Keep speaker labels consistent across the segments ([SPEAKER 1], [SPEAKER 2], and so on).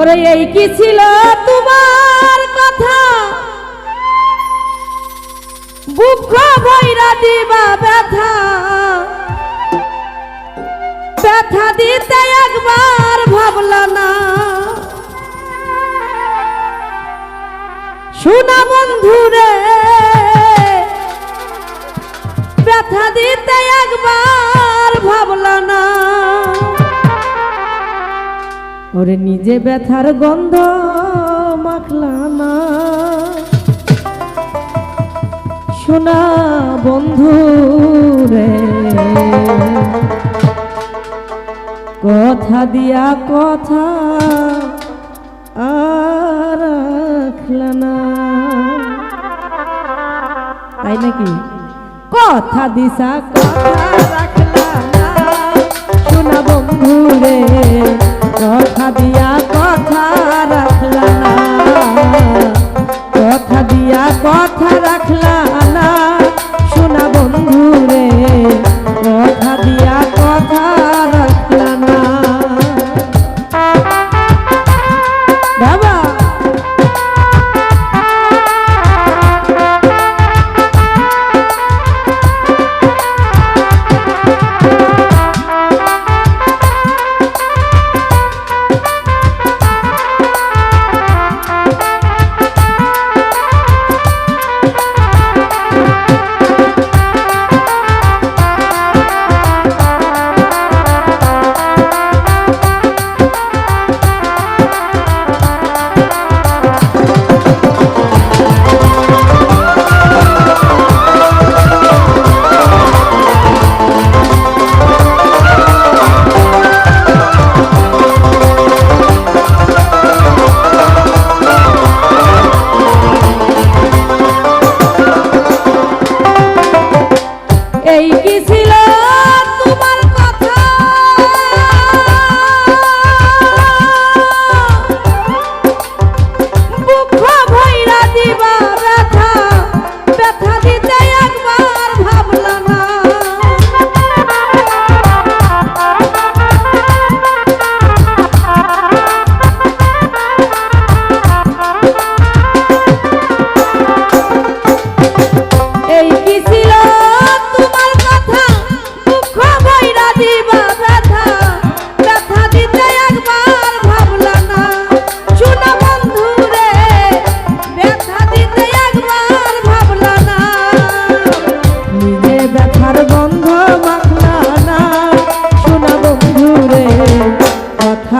[SPEAKER 1] ওরে এই কি ছিল তোমার কথা? বুক ভৈরা দিবা ব্যথা। ব্যথা দিতে একবার ভাবলা না। ওরে নিজে ব্যথার গন্ধ মাখলা না। শোনা বন্ধু রে, কথা দিয়া কথা আর না। তাই নাকি? কথা দিশা কথা রাখলা না। শোনা বন্ধু রে কথা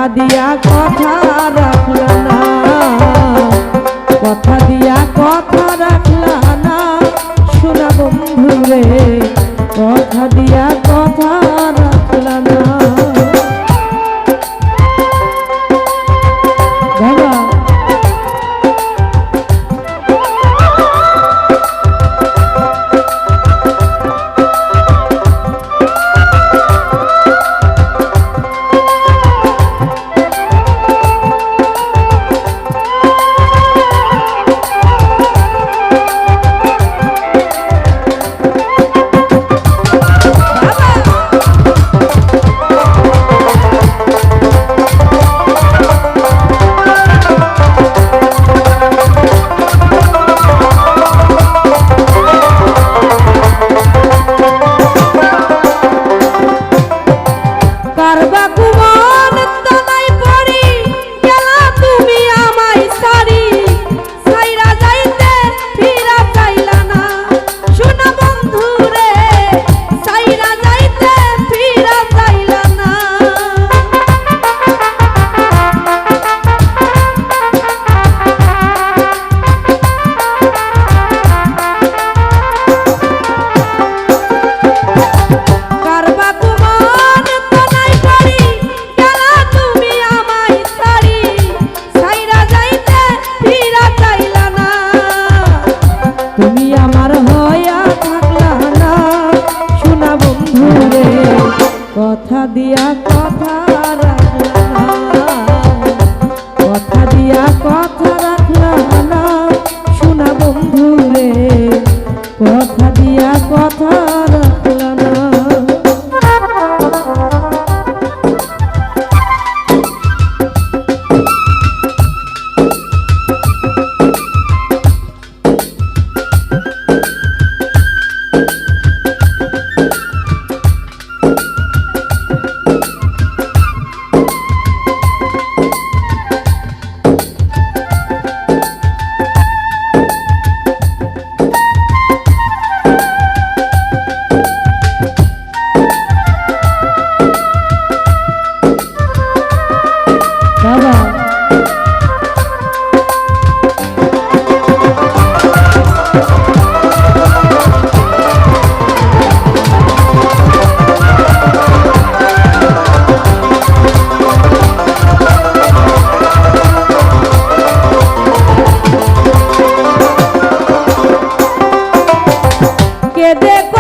[SPEAKER 1] দিয়া কথা দিয়া কথা কেদে